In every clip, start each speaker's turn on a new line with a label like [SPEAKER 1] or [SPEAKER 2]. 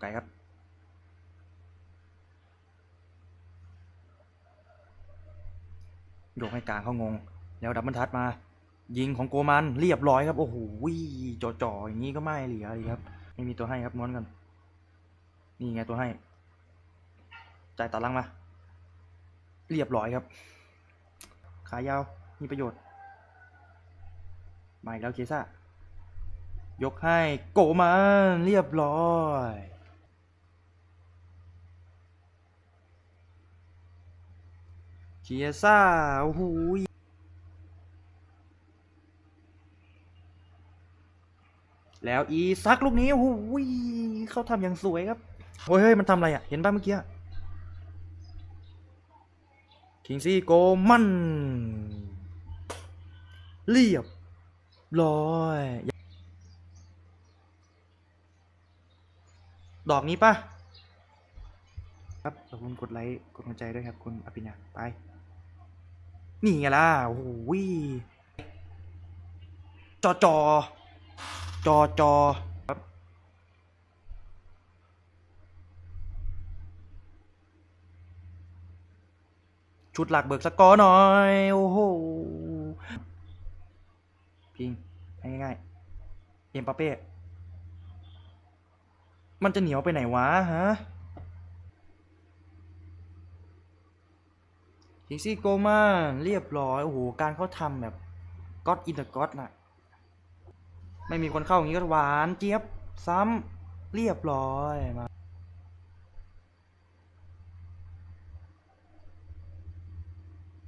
[SPEAKER 1] ไก่ครับ โยกให้กลางเขางง แล้วดับเบิลทัดมา ยิงของโกมันเรียบร้อยครับ โอ้โหจ่อๆอย่างนี้ก็ไม่เหลือเลยครับ ไม่มีตัวให้ครับม้วนกัน นี่ไงตัวให้ จ่ายตัดลังมา เรียบร้อยครับ ขายาว มีประโยชน์มาอีกแล้วเคซ่ายกให้โกมันเรียบร้อย เคียซ่าโอ้โหแล้วอีซักลูกนี้โอ้โหเขาทำอย่างสวยครับโอ้ยเฮ้ยมันทำอะไรอะ เห็นป่ะเมื่อกี้คิงซี่โกมัน เรียบร้อยดอกนี้ป่ะ ครับขอบคุณกดไลค์ กดหัวใจด้วยครับ คุณอภิญญาไป นี่ไงล่ะโอ้โหยจอจอจอจอครับชุดหลักเบิกสกอร์หน่อย โอ้โหพิงให้ง่ายๆเอ็มปาเป้ มันจะเหนียวไปไหนวะฮะ ทิกซี่โกมาเรียบร้อยโอ้โหการเขาทำแบบก็ d อินเตอร์ก็น่ะไม่มีคนเข้าอย่างนี้ก็หวานเจี๊ยบซ้ำเรียบร้อยมา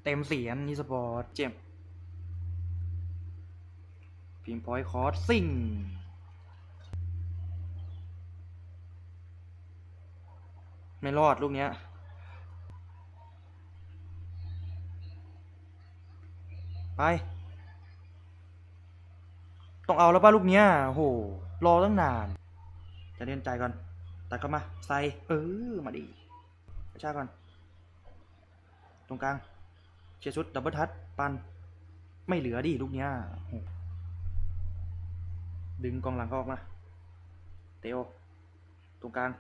[SPEAKER 1] เต็มเสียงนี่สปอร์ตเจมพิงพอยคอร์สซิ่งไม่รอดลูกเนี้ย ไป ต้องเอาแล้วป่ะลูกเนี้ยโห รอตั้งนาน จะเล่นใจก่อน ตัดเข้ามา ใส่ เออ มาดีกระชากก่อน ตรงกลาง เชียร์ชุด ดับเบิลทัชปัน ไม่เหลือดิลูกเนี้ยดึงกองหลังออกมา เตโอ ตรงกลาง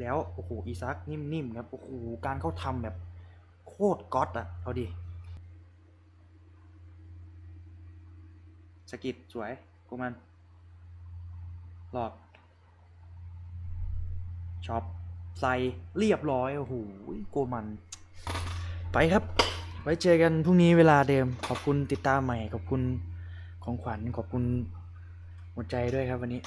[SPEAKER 1] แล้ว โอ้โห อีซักนิ่มๆครับ โอ้โห การเขาทำแบบ โคตรก๊อตอะเอาดิ สกิดสวยกูมัน หลอดช็อปใส่เรียบร้อย โอ้โหโกมัน ไปครับ ไว้เจอกันพรุ่งนี้เวลาเดิม ขอบคุณติดตามใหม่ ขอบคุณของขวัญ ขอบคุณหัวใจด้วยครับวันนี้